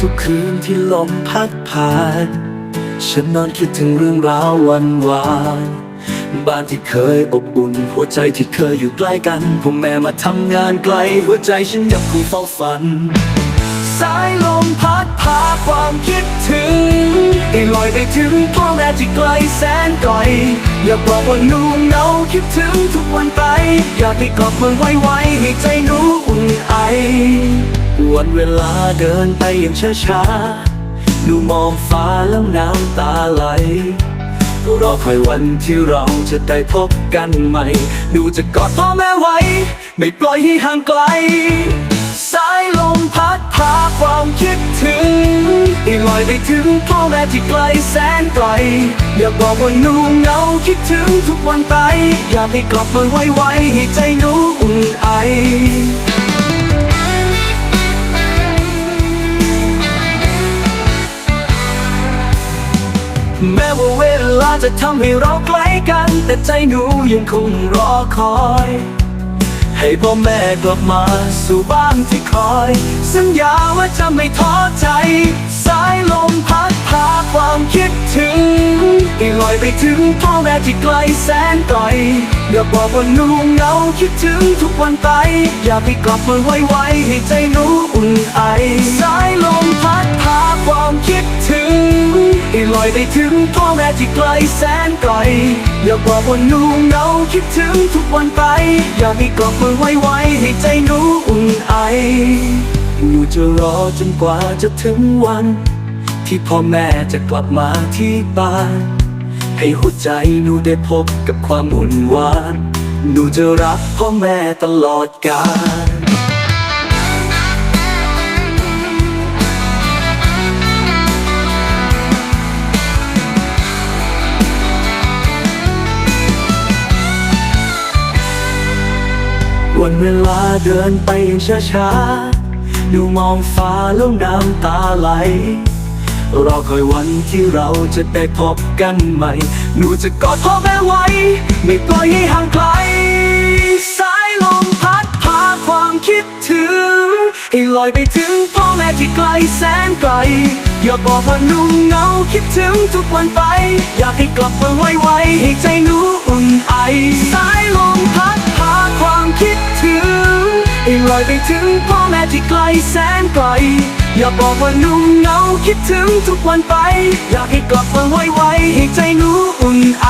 ทุกคืนที่ลมพัดผ่าน ฉันนอนคิดถึงเรื่องราววันวานบ้านที่เคยอบอุ่น หัวใจที่เคยอยู่ใกล้กันพ่อแม่มาทำงานไกล หัวใจฉันยังคงเฝ้าฝัน สายลมพัดพาความคิดถึงให้ลอยไปถึงพ่อแม่ที่ไกลแสนไกลอย่าบอกว่าหนูเหงาคิดถึงทุกวันไป อยากให้กลับเมืองไวๆให้ใจหนูอุ่นไอ วันเวลาเดินไปอย่างช้าๆ ดูมองฟ้าแล้วน้ำตาไหลรอคอยวันที่เราจะได้พบกันใหม่ ดูจะกอดพ่อแม่ไว้ ไม่ปล่อยให้ห่างไกล สายลมพัดพาความคิดถึงให้ลอยไปถึงพ่อแม่ที่ไกลแสนไกล อย่าบอกว่าหนูเหงาคิดถึงทุกวันไป อยากให้กลับมาไวๆให้ใจ แม้ว่าเวลาจะทำให้เราใกลกัน แต่ใจหนูยังคงรอคอย ให้พ่อแม่กลับมาสู่บ้านที่คอย สัญญาว่าจะไม่ท้อใจ สายลมพัดพาความคิดถึงให้ลอยไปถึงพ่อแม่ที่ไกลแสนไกลอย่าบอกว่าหนูเหงาคิดถึงทุกวันไป อย่ากให้กลับมาไวๆให้ใจหนูอุ่นไอ สายลมพัดพาความคิดถึง ให้ลอยไปถึงพ่อแม่ที่ไกลแสนไกลอย่าบอกว่าหนูเงาคิดถึงทุกวันไป อยากให้กลับมาไวๆให้ใจหนูอุ่นไอหนูจะรอจนกว่าจะถึงวัน ที่พ่อแม่จะกลับมาที่บ้าน ให้หัวใจหนูได้พบกับความอุ่นหวานหนูจะรักพ่อแม่ตลอดกาล วันเวลาเดินไปอย่างช้าๆ ดูมองฟ้าแล้วน้ำตาไหล รอคอยวันที่เราจะได้พบกันใหม่ หนูจะกอดพ่อแม่ไว้ ไม่ปล่อยให้ห่างไกล สายลมพัดพาความคิดถึง ให้ลอยไปถึงพ่อแม่ที่ไกลแสนไกล อย่าบอกว่าหนูเหงาคิดถึงทุกวันไป อยากให้กลับมาไวๆให้ใจหนูอุ่นไอ สายลมพัดพาความคิด เองลอยไปถึงพ่อแม่ที่ไกลแสนไกล อย่าบอกว่านุ่มเงาคิดถึงทุกวันไป อยากให้กลับมาไวๆให้ใจหนูอุ่นไอ